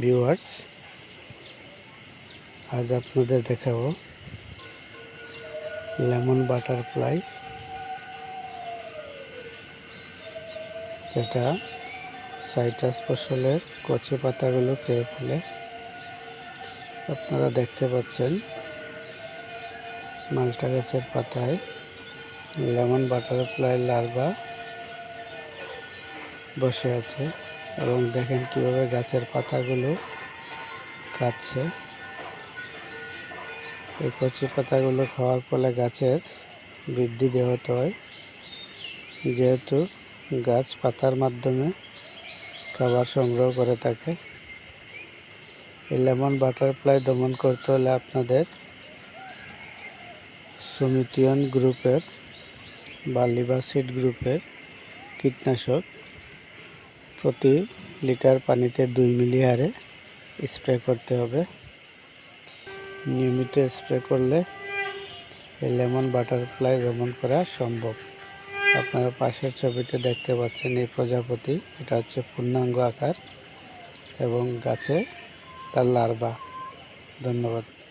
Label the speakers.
Speaker 1: Viewers আজ আপনাদের দেখাবো লেমন বাটারফ্লাই, যেটা সাইটাস ফসলের কচি পাতাগুলো খেয়ে ফেলে। আপনারা দেখতে পাচ্ছেন মালটা গাছের পাতায় লেমন বাটারফ্লাই লার্ভা বসে আছে। এবং দেখেন কীভাবে গাছের পাতাগুলো খাচ্ছে এই কচি পাতাগুলো খাওয়ার ফলে গাছের বৃদ্ধি ব্যাহত হয়। যেহেতু গাছ পাতার মাধ্যমে খাবার সংগ্রহ করে থাকে। এই লেমন বাটারফ্লাই দমন করতে হলে আপনাদের সুমিতিয়ন গ্রুপের বা লিভাসিড গ্রুপের কীটনাশক প্রতি লিটার পানিতে দুই মিলি হারে স্প্রে করতে হবে। নিয়মিত স্প্রে করলে লেমন বাটারফ্লাই দমন করা সম্ভব। আপনারা পাশের ছবিতে দেখতে পাচ্ছেন এই প্রজাপতি। এটা হচ্ছে পূর্ণাঙ্গ আকার এবং গাছে তার লার্ভা। ধন্যবাদ।